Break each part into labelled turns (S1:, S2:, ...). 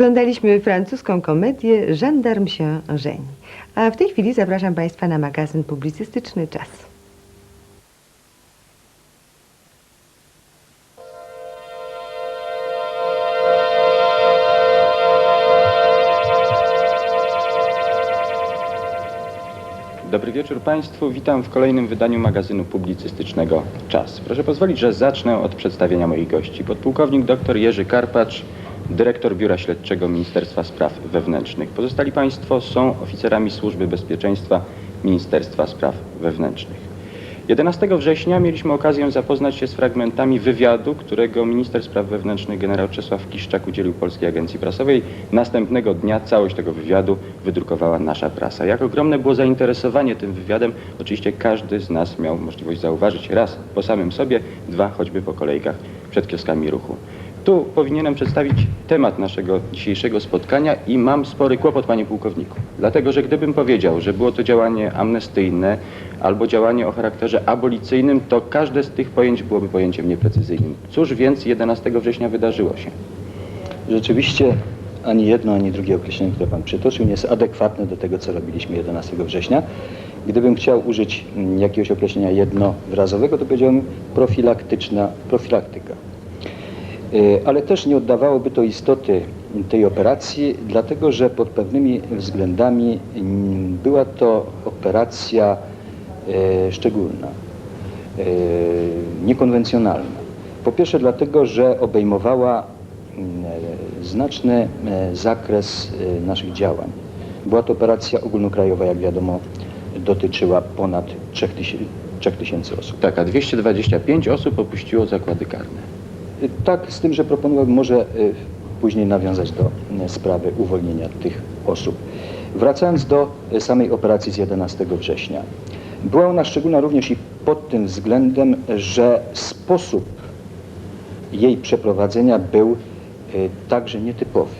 S1: Oglądaliśmy francuską komedię Żandarm się żeni. A w tej chwili zapraszam Państwa na magazyn publicystyczny Czas.
S2: Dobry wieczór Państwu. Witam w kolejnym wydaniu magazynu publicystycznego Czas. Proszę pozwolić, że zacznę od przedstawienia moich gości. Podpułkownik dr Jerzy Karpacz, dyrektor Biura Śledczego Ministerstwa Spraw Wewnętrznych. Pozostali Państwo są oficerami Służby Bezpieczeństwa Ministerstwa Spraw Wewnętrznych. 11 września mieliśmy okazję zapoznać się z fragmentami wywiadu, którego minister spraw wewnętrznych generał Czesław Kiszczak udzielił Polskiej Agencji Prasowej. Następnego dnia całość tego wywiadu wydrukowała nasza prasa. Jak ogromne było zainteresowanie tym wywiadem, oczywiście każdy z nas miał możliwość zauważyć raz po samym sobie, dwa choćby po kolejkach przed kioskami ruchu. Tu powinienem przedstawić temat naszego dzisiejszego spotkania i mam spory kłopot, panie pułkowniku. Dlatego, że gdybym powiedział, że było to działanie amnestyjne albo działanie o charakterze abolicyjnym, to każde z tych pojęć byłoby pojęciem nieprecyzyjnym. Cóż więc 11 września wydarzyło się?
S3: Rzeczywiście ani jedno, ani drugie określenie, które Pan przytoczył, nie jest adekwatne do tego, co robiliśmy 11 września. Gdybym chciał użyć mm, jakiegoś określenia jednowyrazowego, to powiedziałbym profilaktyczna profilaktyka. Y, Ale też nie oddawałoby to istoty tej operacji, dlatego że pod pewnymi względami mm, była to operacja e, szczególna, e, niekonwencjonalna. Po pierwsze dlatego, że obejmowała mm, znaczny e, zakres naszych działań. Była to operacja ogólnokrajowa, jak wiadomo, dotyczyła ponad 3000 3000 osób.
S2: Tak, a 225 osób opuściło zakłady karne.
S3: Tak, z tym, że proponowałbym może y, później nawiązać do y, sprawy uwolnienia tych osób. Wracając do y, samej operacji z 11 września. Była ona szczególna również i pod tym względem, że sposób jej przeprowadzenia był także nietypowy.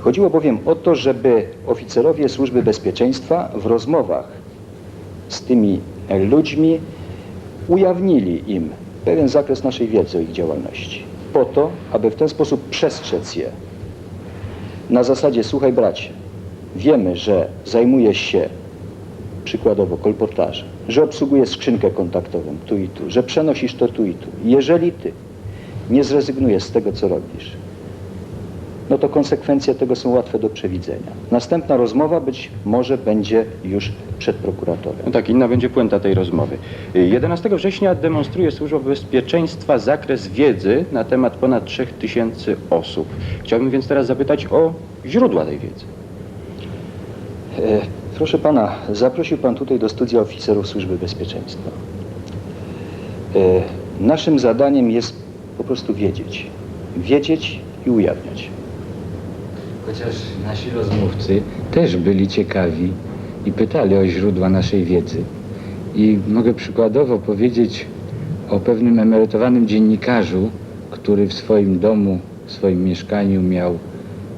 S3: Chodziło bowiem o to, żeby oficerowie służby bezpieczeństwa w rozmowach z tymi e, ludźmi ujawnili im pewien zakres naszej wiedzy o ich działalności. Po to, aby w ten sposób przestrzec je. Na zasadzie, słuchaj bracie, wiemy, że zajmujesz się przykładowo kolportażem, że obsługujesz skrzynkę kontaktową tu i tu, że przenosisz to tu i tu. Jeżeli ty nie zrezygnujesz z tego, co robisz, no to konsekwencje tego są łatwe do przewidzenia. Następna rozmowa być może będzie już przed prokuratorem.
S2: No tak, inna będzie puenta tej rozmowy. Y, 11 września demonstruje Służba Bezpieczeństwa zakres wiedzy na temat ponad 3000 osób. Chciałbym więc teraz zapytać o źródła tej wiedzy.
S3: E, Proszę pana, zaprosił pan tutaj do studia oficerów służby bezpieczeństwa. E, Naszym zadaniem jest po prostu wiedzieć. Wiedzieć i ujawniać.
S4: Chociaż nasi rozmówcy też byli ciekawi i pytali o źródła naszej wiedzy. I mogę przykładowo powiedzieć o pewnym emerytowanym dziennikarzu, który w swoim domu, w swoim mieszkaniu miał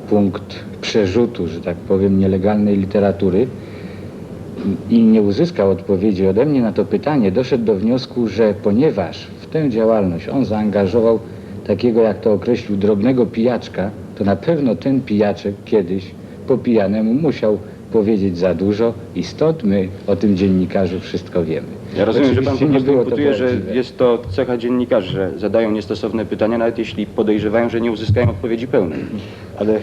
S4: punkt przerzutu, że tak powiem, nielegalnej literatury i nie uzyskał odpowiedzi ode mnie na to pytanie, doszedł do wniosku, że ponieważ w tę działalność on zaangażował takiego, jak to określił, drobnego pijaczka, to na pewno ten pijaczek kiedyś po pijanemu musiał powiedzieć za dużo i stąd my o tym dziennikarzu wszystko wiemy.
S2: Ja rozumiem, że pan po
S4: nie
S2: prostu
S4: było to
S2: imputuje, że jest to cecha dziennikarzy, że zadają niestosowne pytania, nawet jeśli podejrzewają, że nie uzyskają odpowiedzi pełnej.
S3: Ale y,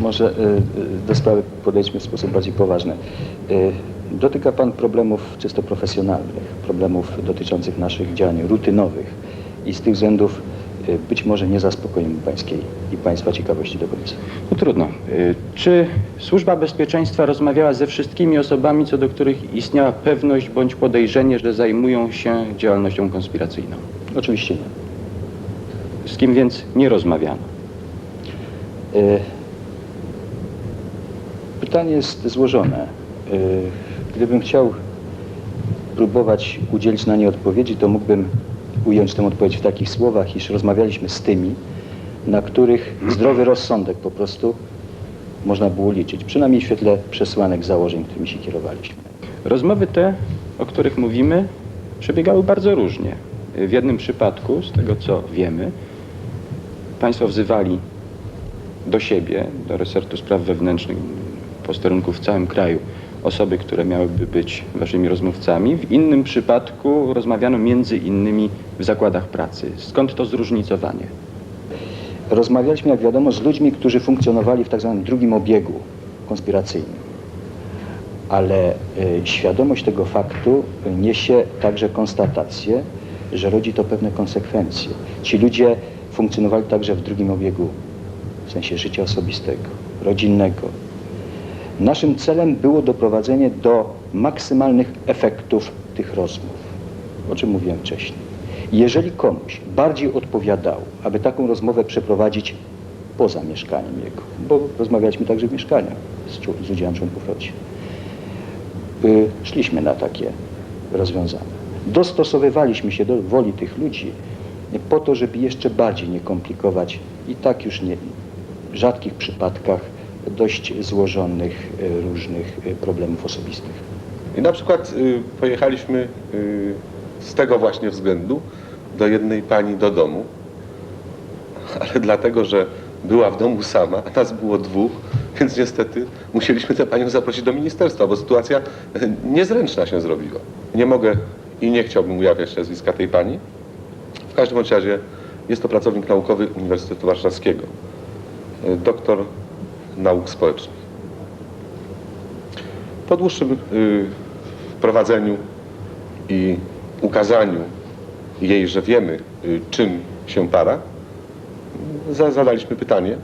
S3: może y, y, do sprawy podejdźmy w sposób bardziej poważny. Y, dotyka Pan problemów czysto profesjonalnych, problemów dotyczących naszych działań rutynowych i z tych względów być może nie zaspokoimy Pańskiej i Państwa ciekawości do końca.
S2: No trudno. Y, Czy Służba Bezpieczeństwa rozmawiała ze wszystkimi osobami, co do których istniała pewność bądź podejrzenie, że zajmują się działalnością konspiracyjną?
S3: Oczywiście nie.
S2: Z kim więc nie rozmawiano?
S3: Y, Pytanie jest złożone. Y, Gdybym chciał próbować udzielić na nie odpowiedzi, to mógłbym ująć tę odpowiedź w takich słowach, iż rozmawialiśmy z tymi, na których zdrowy rozsądek po prostu można było liczyć, przynajmniej w świetle przesłanek założeń, którymi się kierowaliśmy.
S2: Rozmowy te, o których mówimy, przebiegały bardzo różnie. W jednym przypadku, z tego co wiemy, państwo wzywali do siebie, do resortu spraw wewnętrznych, posterunków w całym kraju, osoby, które miałyby być waszymi rozmówcami. W innym przypadku rozmawiano między innymi w zakładach pracy. Skąd to zróżnicowanie?
S3: Rozmawialiśmy, jak wiadomo, z ludźmi, którzy funkcjonowali w tak zwanym drugim obiegu konspiracyjnym. Ale y, świadomość tego faktu niesie także konstatację, że rodzi to pewne konsekwencje. Ci ludzie funkcjonowali także w drugim obiegu, w sensie życia osobistego, rodzinnego. Naszym celem było doprowadzenie do maksymalnych efektów tych rozmów, o czym mówiłem wcześniej. Jeżeli komuś bardziej odpowiadało, aby taką rozmowę przeprowadzić poza mieszkaniem jego, bo rozmawialiśmy także w mieszkaniach z, z udziałem członków rodzin, y, szliśmy na takie rozwiązania. Dostosowywaliśmy się do woli tych ludzi po to, żeby jeszcze bardziej nie komplikować i tak już nie w rzadkich przypadkach dość złożonych y, różnych y, problemów osobistych.
S5: I na przykład y, pojechaliśmy y, z tego właśnie względu do jednej pani do domu, ale dlatego, że była w domu sama, a nas było dwóch, więc niestety musieliśmy tę panią zaprosić do ministerstwa, bo sytuacja y, niezręczna się zrobiła. Nie mogę i nie chciałbym ujawniać nazwiska tej pani. W każdym razie jest to pracownik naukowy Uniwersytetu Warszawskiego, doktor nauk społecznych. Po dłuższym y, wprowadzeniu i ukazaniu jej, że wiemy, y, czym się para, za, zadaliśmy pytanie,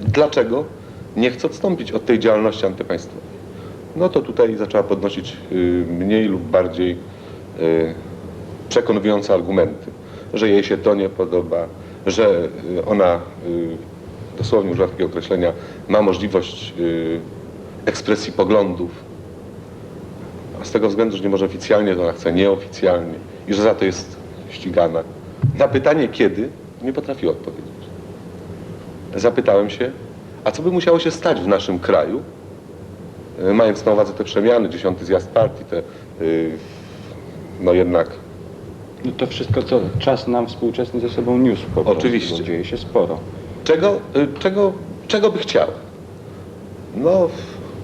S5: dlaczego nie chce odstąpić od tej działalności antypaństwowej. No to tutaj zaczęła podnosić y, mniej lub bardziej przekonujące argumenty, że jej się to nie podoba, że ona, dosłownie takiego określenia, ma możliwość y, ekspresji poglądów, a z tego względu, że nie może oficjalnie, to ona chce nieoficjalnie i że za to jest ścigana. Na pytanie kiedy nie potrafiła odpowiedzieć. Zapytałem się, a co by musiało się stać w naszym kraju, e, mając na uwadze te przemiany, dziesiąty zjazd partii, te, y, no jednak
S2: No to wszystko, co czas nam współczesny ze sobą niósł po
S5: Oczywiście.
S2: dzieje się sporo.
S5: Czego, y, czego, czego by chciała? No,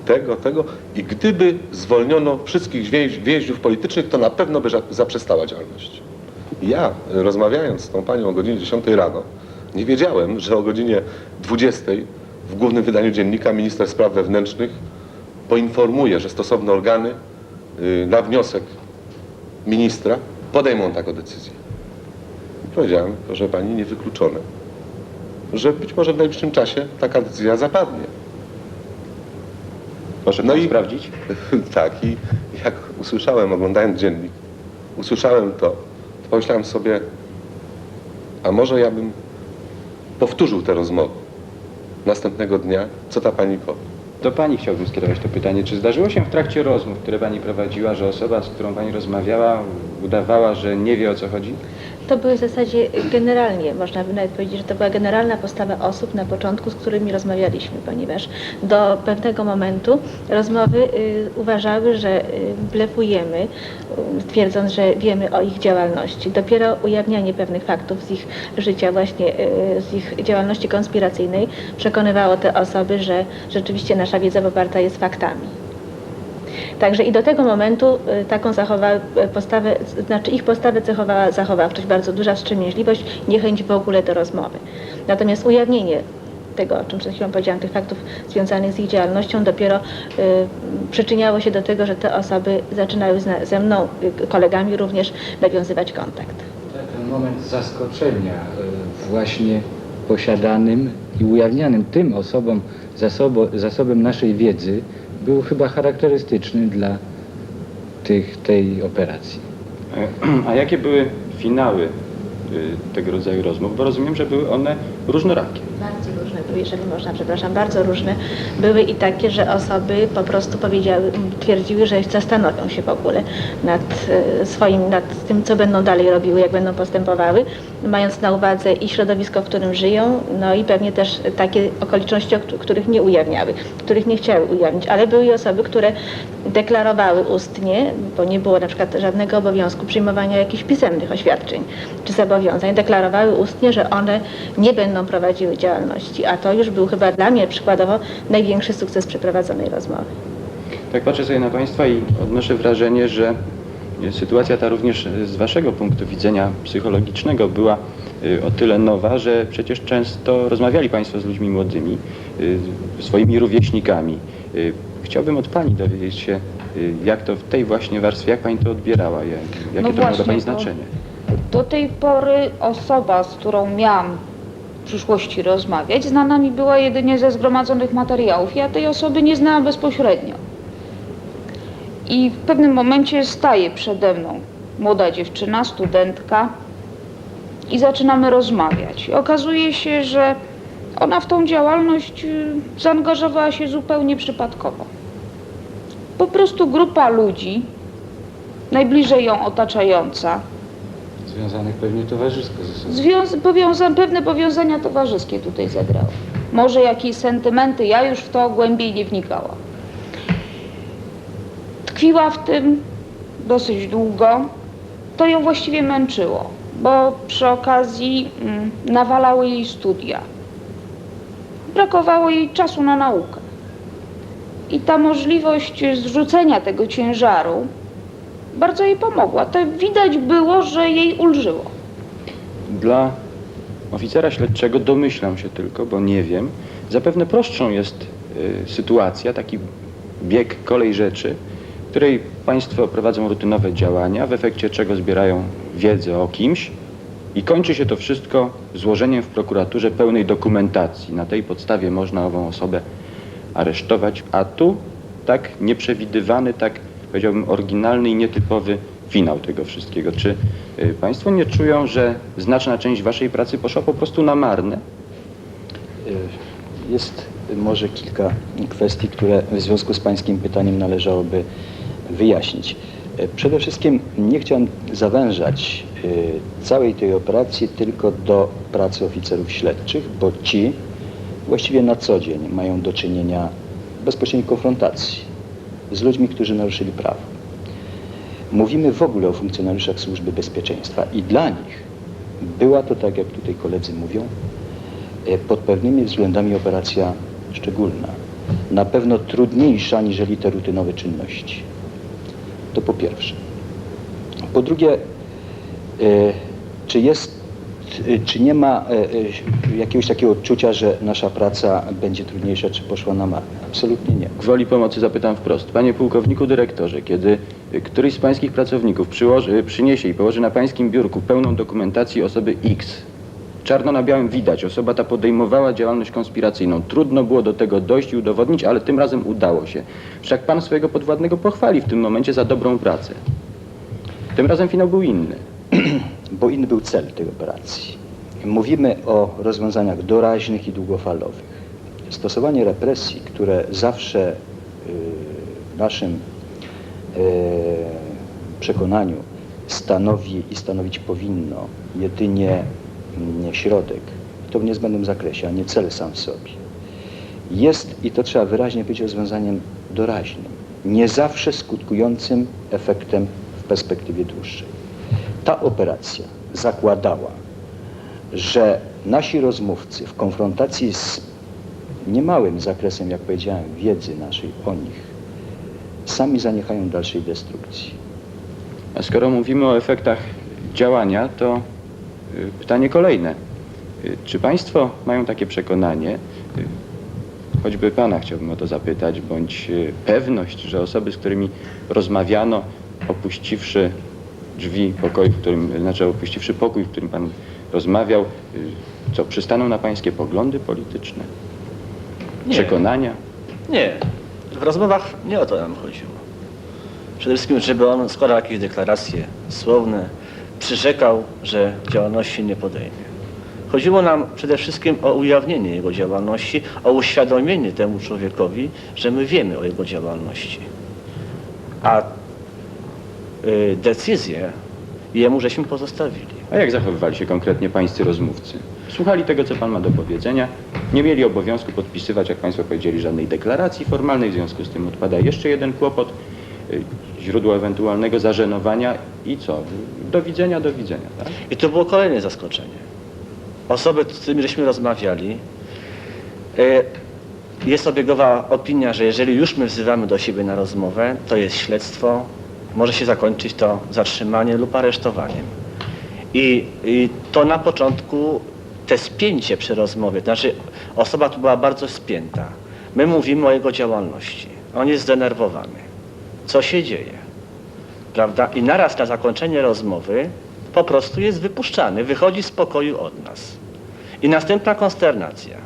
S5: tego, tego. I gdyby zwolniono wszystkich więź, więźniów politycznych, to na pewno by zaprzestała działalności. Ja, rozmawiając z tą panią o godzinie 10 rano, nie wiedziałem, że o godzinie 20 w głównym wydaniu dziennika minister spraw wewnętrznych poinformuje, że stosowne organy y, na wniosek ministra podejmą taką decyzję. Powiedziałem, proszę pani, niewykluczone że być może w najbliższym czasie taka decyzja zapadnie.
S2: Poszedł
S5: No i-
S2: sprawdzić?
S5: tak, i jak usłyszałem, oglądając dziennik, usłyszałem to, to pomyślałem sobie, a może ja bym powtórzył tę rozmowę następnego dnia, co ta pani powie.
S2: Do pani chciałbym skierować to pytanie. Czy zdarzyło się w trakcie rozmów, które pani prowadziła, że osoba, z którą pani rozmawiała, udawała, że nie wie o co chodzi?
S6: To były w zasadzie generalnie, można by nawet powiedzieć, że to była generalna postawa osób na początku, z którymi rozmawialiśmy, ponieważ do pewnego momentu rozmowy y, uważały, że y, blefujemy, y, twierdząc, że wiemy o ich działalności. Dopiero ujawnianie pewnych faktów z ich życia, właśnie y, z ich działalności konspiracyjnej przekonywało te osoby, że rzeczywiście nasza wiedza poparta jest faktami. Także i do tego momentu y, taką zachowa, postawę, znaczy ich postawę cechowała zachowawczość, bardzo duża wstrzemięźliwość, niechęć w ogóle do rozmowy. Natomiast ujawnienie tego, o czym przed chwilą powiedziałam, tych faktów związanych z ich działalnością, dopiero y, przyczyniało się do tego, że te osoby zaczynały ze mną, y, kolegami również, nawiązywać kontakt.
S4: Ten moment zaskoczenia właśnie posiadanym i ujawnianym tym osobom zasobo, zasobem naszej wiedzy był chyba charakterystyczny dla tych, tej operacji.
S2: A jakie były finały tego rodzaju rozmów? Bo rozumiem, że były one różnorakie.
S6: Bardzo różne były, jeżeli można, przepraszam, bardzo różne. Były i takie, że osoby po prostu powiedziały, twierdziły, że zastanowią się w ogóle nad e, swoim, nad tym, co będą dalej robiły, jak będą postępowały, mając na uwadze i środowisko, w którym żyją, no i pewnie też takie okoliczności, których nie ujawniały, których nie chciały ujawnić, ale były i osoby, które deklarowały ustnie, bo nie było na przykład żadnego obowiązku przyjmowania jakichś pisemnych oświadczeń czy zobowiązań, deklarowały ustnie, że one nie będą prowadziły działalności a to już był chyba dla mnie przykładowo największy sukces przeprowadzonej rozmowy.
S2: Tak patrzę sobie na Państwa i odnoszę wrażenie, że sytuacja ta również z Waszego punktu widzenia psychologicznego była y, o tyle nowa, że przecież często rozmawiali Państwo z ludźmi młodymi, y, swoimi rówieśnikami. Y, Chciałbym od Pani dowiedzieć się, jak to w tej właśnie warstwie, jak Pani to odbierała, jak, jakie
S7: No
S2: to miało dla Pani znaczenie.
S7: Do tej pory osoba, z którą miałam w przyszłości rozmawiać, znana mi była jedynie ze zgromadzonych materiałów. Ja tej osoby nie znałam bezpośrednio. I w pewnym momencie staje przede mną młoda dziewczyna, studentka i zaczynamy rozmawiać. I okazuje się, że ona w tą działalność y, zaangażowała się zupełnie przypadkowo. Po prostu grupa ludzi, najbliżej ją otaczająca,
S4: Związanych pewnie towarzysko ze sobą.
S7: Związ- powiąza- pewne powiązania towarzyskie tutaj zagrały. Może jakieś sentymenty, ja już w to głębiej nie wnikałam. Tkwiła w tym dosyć długo. To ją właściwie męczyło, bo przy okazji mm, nawalały jej studia. Brakowało jej czasu na naukę. I ta możliwość zrzucenia tego ciężaru bardzo jej pomogła. To widać było, że jej ulżyło.
S2: Dla oficera śledczego domyślam się tylko, bo nie wiem, zapewne prostszą jest y, sytuacja, taki bieg kolej rzeczy, w której państwo prowadzą rutynowe działania, w efekcie czego zbierają wiedzę o kimś i kończy się to wszystko złożeniem w prokuraturze pełnej dokumentacji. Na tej podstawie można ową osobę aresztować, a tu tak nieprzewidywany, tak powiedziałbym oryginalny i nietypowy finał tego wszystkiego. Czy y, Państwo nie czują, że znaczna część Waszej pracy poszła po prostu na marne?
S3: Y, Jest może kilka kwestii, które w związku z Pańskim pytaniem należałoby wyjaśnić. Y, Przede wszystkim nie chciałem zawężać całej tej operacji tylko do pracy oficerów śledczych, bo ci właściwie na co dzień mają do czynienia bezpośredniej konfrontacji z ludźmi, którzy naruszyli prawo. Mówimy w ogóle o funkcjonariuszach służby bezpieczeństwa i dla nich była to, tak jak tutaj koledzy mówią, e, pod pewnymi względami operacja szczególna. Na pewno trudniejsza niżeli te rutynowe czynności. To po pierwsze. Po drugie, e, czy jest, czy nie ma e, e, jakiegoś takiego odczucia, że nasza praca będzie trudniejsza, czy poszła na marne? Absolutnie nie.
S2: Gwoli pomocy zapytam wprost. Panie pułkowniku dyrektorze, kiedy y, któryś z Pańskich pracowników przyłoży, y, przyniesie i położy na Pańskim biurku pełną dokumentację osoby X, czarno na białym widać, osoba ta podejmowała działalność konspiracyjną. Trudno było do tego dojść i udowodnić, ale tym razem udało się. Wszak Pan swojego podwładnego pochwali w tym momencie za dobrą pracę. Tym razem finał był inny.
S3: Bo inny był cel tej operacji. Mówimy o rozwiązaniach doraźnych i długofalowych. Stosowanie represji, które zawsze y, w naszym y, przekonaniu stanowi i stanowić powinno jedynie mm, środek, to w niezbędnym zakresie, a nie cel sam w sobie. Jest, i to trzeba wyraźnie powiedzieć, rozwiązaniem doraźnym, nie zawsze skutkującym efektem w perspektywie dłuższej. Ta operacja zakładała, że nasi rozmówcy w konfrontacji z niemałym zakresem, jak powiedziałem, wiedzy naszej o nich, sami zaniechają dalszej destrukcji.
S2: A skoro mówimy o efektach działania, to y, pytanie kolejne. Y, Czy Państwo mają takie przekonanie, y, choćby Pana chciałbym o to zapytać, bądź pewność, że osoby, z którymi rozmawiano, opuściwszy drzwi pokoju, w którym, znaczy opuściwszy pokój, w którym Pan rozmawiał, y, co przystaną na Pańskie poglądy polityczne,
S8: Nie.
S2: przekonania?
S8: Nie, w rozmowach nie o to nam chodziło. Przede wszystkim, żeby on składał jakieś deklaracje słowne, przyrzekał, że działalności nie podejmie. Chodziło nam przede wszystkim o ujawnienie jego działalności, o uświadomienie temu człowiekowi, że my wiemy o jego działalności. A decyzję jemu żeśmy pozostawili.
S2: A jak zachowywali się konkretnie pańscy rozmówcy? Słuchali tego, co pan ma do powiedzenia, nie mieli obowiązku podpisywać, jak państwo powiedzieli, żadnej deklaracji formalnej, w związku z tym odpada jeszcze jeden kłopot, y, źródło ewentualnego zażenowania i co? Do widzenia, do widzenia, tak?
S8: I to było kolejne zaskoczenie. Osoby, z którymi żeśmy rozmawiali, E, Jest obiegowa opinia, że jeżeli już my wzywamy do siebie na rozmowę, to jest śledztwo, może się zakończyć to zatrzymaniem lub aresztowaniem. I, I to na początku te spięcie przy rozmowie, to znaczy osoba tu była bardzo spięta. My mówimy o jego działalności. On jest zdenerwowany. Co się dzieje? Prawda? I naraz na zakończenie rozmowy po prostu jest wypuszczany, wychodzi z pokoju od nas. I następna konsternacja.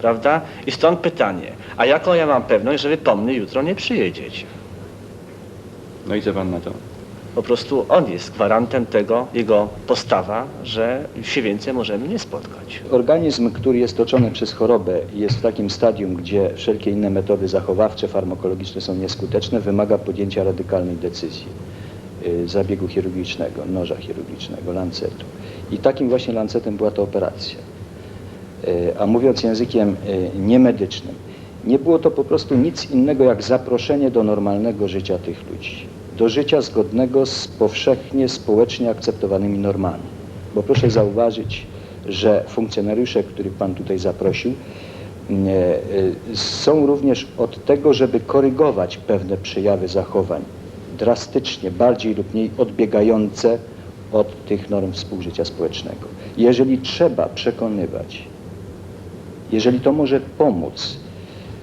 S8: Prawda? I stąd pytanie, a jaką ja mam pewność, że wy po mnie jutro nie przyjedziecie?
S2: No i co pan na to?
S8: Po prostu on jest gwarantem tego, jego postawa, że się więcej możemy nie spotkać.
S3: Organizm, który jest toczony przez chorobę i jest w takim stadium, gdzie wszelkie inne metody zachowawcze, farmakologiczne są nieskuteczne, wymaga podjęcia radykalnej decyzji. y, Zabiegu chirurgicznego, noża chirurgicznego, lancetu. I takim właśnie lancetem była ta operacja. Y, A mówiąc językiem y, niemedycznym, nie było to po prostu nic innego jak zaproszenie do normalnego życia tych ludzi. Do życia zgodnego z powszechnie społecznie akceptowanymi normami. Bo proszę zauważyć, że funkcjonariusze, których Pan tutaj zaprosił, nie, y, są również od tego, żeby korygować pewne przejawy zachowań drastycznie, bardziej lub mniej odbiegające od tych norm współżycia społecznego. Jeżeli trzeba przekonywać, jeżeli to może pomóc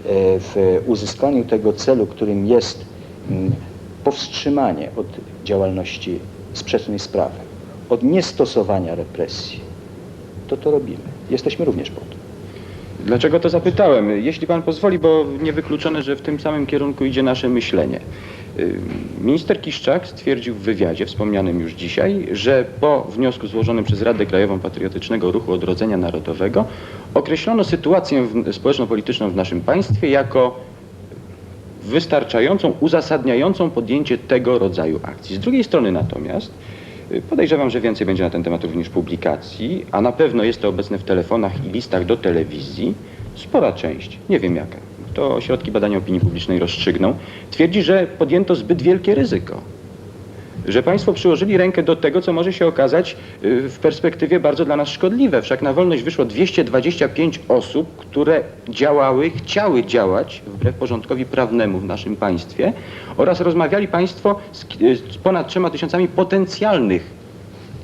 S3: e, w uzyskaniu tego celu, którym jest mm, powstrzymanie od działalności sprzecznej z prawem, od niestosowania represji, to to robimy. Jesteśmy również po to.
S2: Dlaczego to zapytałem? Jeśli pan pozwoli, bo niewykluczone, że w tym samym kierunku idzie nasze myślenie. Minister Kiszczak stwierdził w wywiadzie wspomnianym już dzisiaj, że po wniosku złożonym przez Radę Krajową Patriotycznego Ruchu Odrodzenia Narodowego określono sytuację społeczno-polityczną w naszym państwie jako wystarczającą, uzasadniającą podjęcie tego rodzaju akcji. Z drugiej strony natomiast y, podejrzewam, że więcej będzie na ten temat również publikacji, a na pewno jest to obecne w telefonach i listach do telewizji. Spora część, nie wiem jaka, to ośrodki badania opinii publicznej rozstrzygną, twierdzi, że podjęto zbyt wielkie ryzyko. Że państwo przyłożyli rękę do tego, co może się okazać y, w perspektywie bardzo dla nas szkodliwe. Wszak na wolność wyszło 225 osób, które działały, chciały działać wbrew porządkowi prawnemu w naszym państwie oraz rozmawiali państwo z, y, z ponad trzema tysiącami potencjalnych,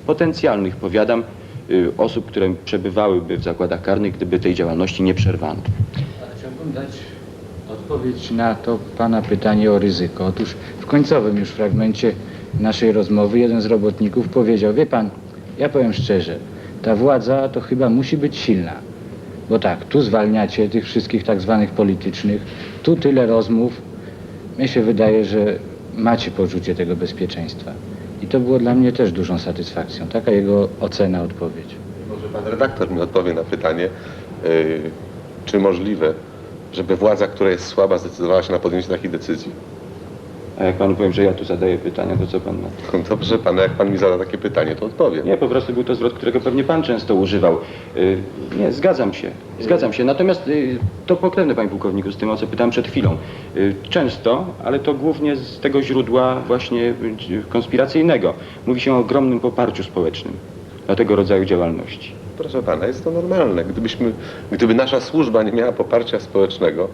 S2: potencjalnych, powiadam, y, osób, które przebywałyby w zakładach karnych, gdyby tej działalności nie przerwano.
S4: Chciałbym dać odpowiedź na to Pana pytanie o ryzyko. Otóż w końcowym już fragmencie naszej rozmowy jeden z robotników powiedział, wie Pan, ja powiem szczerze, ta władza to chyba musi być silna. Bo tak, tu zwalniacie tych wszystkich tak zwanych politycznych, tu tyle rozmów. Mnie się wydaje, że macie poczucie tego bezpieczeństwa. I to było dla mnie też dużą satysfakcją. Taka jego ocena, odpowiedź.
S5: Może pan redaktor mi odpowie na pytanie, y, czy możliwe, żeby władza, która jest słaba, zdecydowała się na podjęcie takiej decyzji?
S2: A jak panu powiem, że ja tu zadaję pytania, to co pan na to?
S5: Dobrze pana, jak pan mi zada takie pytanie, to odpowiem.
S2: Nie, po prostu był to zwrot, którego pewnie pan często używał. Y, Nie, zgadzam się, zgadzam się. Natomiast y, to pokrewne, panie pułkowniku, z tym, o co pytałem przed chwilą. Y, Często, ale to głównie z tego źródła właśnie y, konspiracyjnego, mówi się o ogromnym poparciu społecznym dla tego rodzaju działalności.
S5: Proszę pana, jest to normalne. Gdybyśmy, gdyby nasza służba nie miała poparcia społecznego,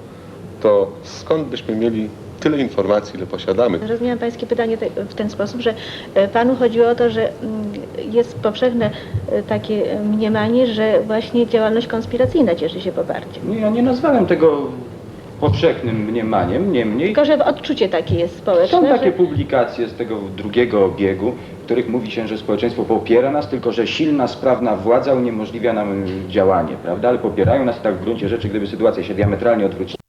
S5: to skąd byśmy mieli tyle informacji, ile posiadamy?
S6: Rozumiałam Pańskie pytanie te- w ten sposób, że e, Panu chodziło o to, że mm, jest powszechne e, takie e, mniemanie, że właśnie działalność konspiracyjna cieszy się poparciem.
S2: Nie, ja nie nazwałem tego powszechnym mniemaniem, niemniej
S6: Tylko, że odczucie takie jest społeczne,
S2: Są takie
S6: że
S2: publikacje z tego drugiego obiegu, w których mówi się, że społeczeństwo popiera nas, tylko że silna, sprawna władza uniemożliwia nam y, działanie, prawda? Ale popierają nas i tak w gruncie rzeczy, gdyby sytuacja się diametralnie odwróciła.